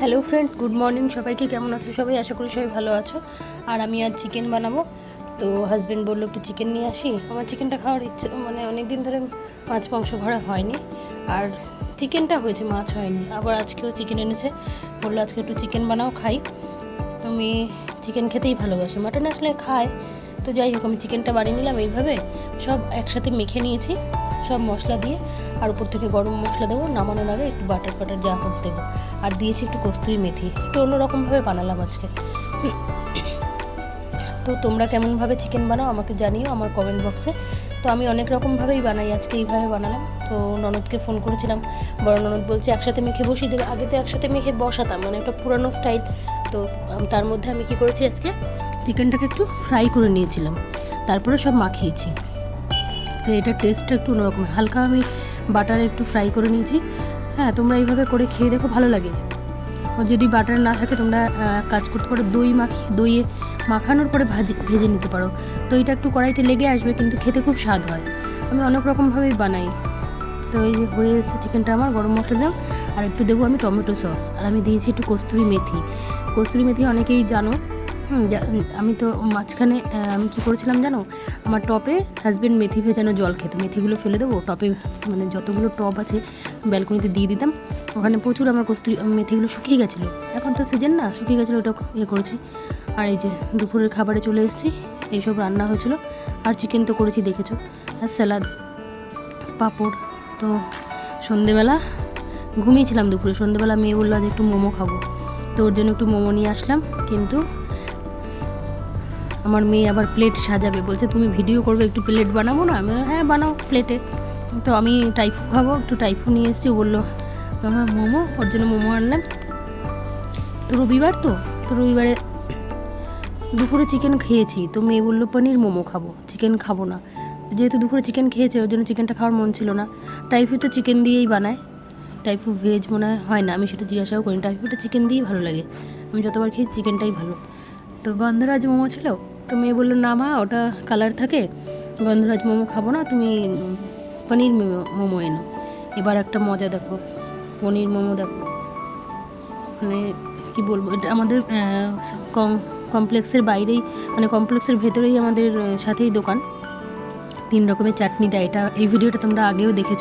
Hello friends good morning সবাইকে কেমন আছো? সবাই আশা করি সবাই ভালো আছো। আর আমি আজ চিকেন বানাবো। তো হাজব্যান্ড বলল একটু চিকেন নিয়ে আসি। আমার চিকেনটা খাওয়ার ইচ্ছে মানে অনেক দিন ধরে মাছ মাংস ঘরে হয়নি। আর চিকেনটা হয়েছে, মাছ হয়নি। আবার আজকেও চিকেন এনেছে। বলল আজকে একটু চিকেন বানাও, খাই। তো আমি চিকেন খেতেই ভালোবাসি। মাটন আসলে খায়। তো যাই হোক, আমি চিকেনটা বানিয়ে নিলাম এইভাবে। সব একসাথে মেখে নিয়েছি। সব মশলা দিয়ে আর উপর থেকে গরম মশলা দেবো। নামানোর আগে একটু বাটার বাটার যা হোক দেবো। আর দিয়েছি একটু কস্তুরি মেথি। একটু অন্যরকমভাবে বানালাম আজকে। তো তোমরা কেমনভাবে চিকেন বানাও আমাকে জানিও আমার কমেন্ট বক্সে তো আমি অনেক রকমভাবেই বানাই, আজকে এইভাবে বানালাম। তো ননদকে ফোন করেছিলাম। বড় ননদ বলছে, একসাথে মেখে বসিয়ে দেবে। আগে তো একসাথে মেখে বসাতাম মানে একটা পুরানো স্টাইল তো তার মধ্যে আমি কি করেছি আজকে? চিকেনটাকে একটু ফ্রাই করে নিয়েছিলাম। তারপরে সব মাখিয়েছি। তো এটার টেস্টটা একটু অন্যরকম। হালকা আমি বাটারে একটু ফ্রাই করে নিয়েছি। হ্যাঁ তোমরা এইভাবে করে খেয়ে দেখো, ভালো লাগে। যদি বাটার না থাকে, তোমরা কাজ করতে পারো দই মাখি, দইয়ে মাখানোর পরে ভাজি, ভেজে নিতে পারো। দইটা একটু কড়াইতে লেগে আসবে, কিন্তু খেতে খুব স্বাদ হয়। আমি অনেক রকমভাবেই বানাই। তো এই যে হয়ে এসেছে চিকেনটা আমার, গরম মশলা দিলাম। আর একটু দেবো আমি টমেটো সস আর আমি দিয়েছি একটু কস্তুরি মেথি। কস্তুরি মেথি অনেকেই জানো আমি তো মাঝখানে আমি কি করেছিলাম জানো? আমার টপে হাজবেন্ড মেথি ভেজানো জল খেত। মেথিগুলো ফেলে দেবো, টপে মানে যতগুলো টপ আছে ব্যালকনিতে দিয়ে দিতাম। ওখানে প্রচুর আমার কস্তুরি মেথিগুলো শুকিয়ে গেছিল। এখন তো সিজন না, শুকিয়ে গেছিল ওটা ইয়ে করেছি। আর এই যে দুপুরের খাবারে চলে এসেছি, এইসব রান্না হয়েছিল। আর চিকেন তো করেছি, দেখেছ? আর স্যালাড পাঁপড়। তো সন্ধেবেলা ঘুমিয়েছিলাম দুপুরে। সন্ধেবেলা মেয়ে বলল যে একটু মোমো খাব। তো ওর জন্য একটু মোমো নিয়ে আসলাম, কিন্তু আমার মেয়ে আবার প্লেট সাজাবে। বলছে, তুমি ভিডিও করবে, একটু প্লেট বানাবো না? আমি হ্যাঁ বানাও প্লেটে তো আমি টাইফু খাব, একটু টাইফু নিয়ে এসেছি বলল মামা মোমো? ওর জন্য মোমো আনলাম। তো রবিবার তো তো রবিবারে দুপুরে চিকেন খেয়েছি। তো মেয়ে বলল, পনির মোমো খাব চিকেন খাব না। যেহেতু দুপুরে চিকেন খেয়েছে, ওর জন্য চিকেনটা খাওয়ার মন ছিল না। টাইফু তো চিকেন দিয়েই বানায়। টাইফু ভেজ মনে হয় হয় না। আমি সেটা জিজ্ঞাসাও করিনি। টাইফুটা চিকেন দিয়েই ভালো লাগে। আমি যতবার খেয়েছি চিকেনটাই ভালো। তো গন্ধরাজ মোমো ছিল? তো মেয়ে বলল, না মা, ওটা কালার থাকে। গন্ধরাজ মোমো খাব না, তুমি পনির মোমো- এনো। এবার একটা মজা দেখো, পনির মোমো দেখো। মানে কি বলব, এটা আমাদের কম- কমপ্লেক্সের বাইরেই মানে কমপ্লেক্সের ভেতরেই আমাদের সাথেই দোকান। তিন রকমের চাটনি দেয়। এটা, এই ভিডিওটা তোমরা আগেও দেখেছ।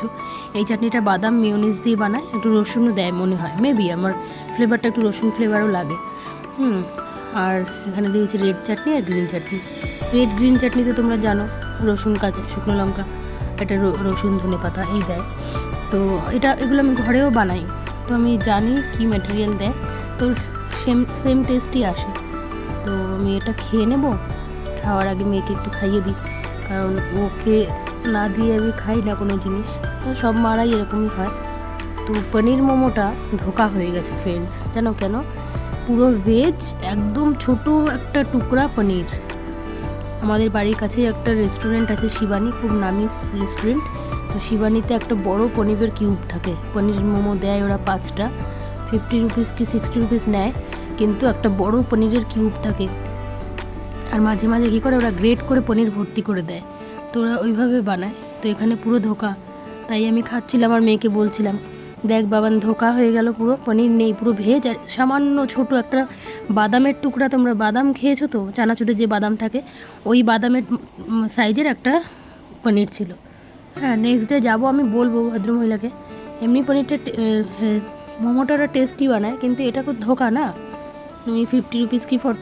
এই চাটনিটা বাদাম মিওনিজ দিয়ে বানায়, একটু রসুনও দেয় মনে হয়। মেবি আমার ফ্লেভারটা একটু রসুন ফ্লেভারও লাগে। হুম। আর এখানে দিয়েছি রেড চাটনি আর green chutney red green chutney তো তোমরা জানো, রসুন কাঁচা, শুকনো লঙ্কা র- রসুন ধনে পাতা, এই দেয়। তো এটা, এগুলো আমি ঘরেও বানাই। তো আমি জানি কি ম্যাটেরিয়াল দেয়। তো সেম সেম টেস্টই আসে। তো আমি এটা খেয়ে নেব। খাওয়ার আগে মেয়েকে একটু খাইয়ে দিই। কারণ ওকে না দিয়ে আমি খাই না কোনো জিনিস। সব মারাই এরকমই হয়। তো পনির মোমোটা ধোকা হয়ে গেছে ফ্রেন্ডস জানো কেন? পুরো ভেজ একদম ছোট একটা টুকরা পনির। আমাদের বাড়ির কাছেই একটা রেস্টুরেন্ট আছে শিবানী, খুব নামি রেস্টুরেন্ট তো শিবানীতে একটা বড় পনিরের কিউব থাকে। পনির মোমো দেয় ওরা পাঁচটা। ফিফটি রুপিস কি সিক্সটি রুপিস নেয়, কিন্তু একটা বড় পনিরের কিউব থাকে। আর মাঝে মাঝে কী করে, ওরা গ্রেট করে পনির ভর্তি করে দেয়। তো ওরা ওইভাবে বানায়। তো এখানে পুরো ধোকা। তাই আমি খাচ্ছিলাম আর মেয়েকে বলছিলাম দেখ বাবান ধোকা হয়ে গেল পুরো, পনির নেই, পুরো ভেজ আর সামান্য ছোট একটা বাদামের টুকরা তোমরা বাদাম খেয়েছো তো? চানাচুরে যে বাদাম থাকে, ওই বাদামের সাইজের একটা পনির ছিল। হ্যাঁ নেক্সট ডে যাব আমি বলব ভদ্রমহিলাকে এমনি পনিরটা মোমোটা ওরা টেস্টি বানায়, কিন্তু এটা খুব ধোকা না? তুমি ফিফটি রুপিস কি ফর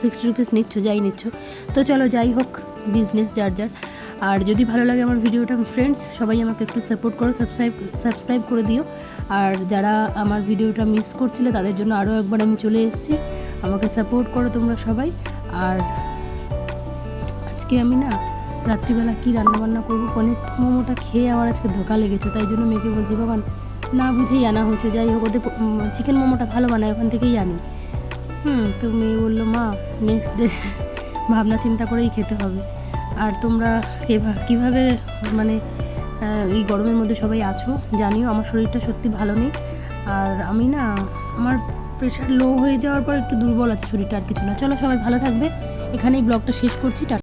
সিক্সটি রুপিস নিচ্ছ, যাই নিচ্ছ। তো চলো যাই হোক বিজনেস যার যার। আর যদি ভালো লাগে আমার ভিডিওটা ফ্রেন্ডস সবাই আমাকে একটু সাপোর্ট করো সাবস্ক্রাইব সাবস্ক্রাইব করে দিও। আর যারা আমার ভিডিওটা মিস করছিলে, তাদের জন্য আরও একবার আমি চলে এসেছি। আমাকে সাপোর্ট করো তোমরা সবাই। আর আজকে আমি না রাত্রিবেলা কি রান্নাবান্না করব, পনির মোমোটা খেয়ে আমার আজকে ধোকা লেগেছে, তাই জন্য মেয়েকে বলছি, বাবা, না বুঝেই আনা হয়েছে, যাই হোক, ওদের চিকেন মোমোটা ভালো বানায়, ওখান থেকেই আনি। হুম, তো মেয়ে বলল, মা নেক্সট ডে ভাবনা চিন্তা করেই খেতে হবে। আর তোমরা কীভাবে মানে এই গরমের মধ্যে সবাই আছো জানিও, আমার শরীরটা সত্যি ভালো নেই। আর আমি না, আমার প্রেশার লো হয়ে যাওয়ার পর একটু দুর্বল আছে শরীরটা আর কিছু না। চলো সবাই ভালো থাকবে। এখানেই ব্লগটা শেষ করছি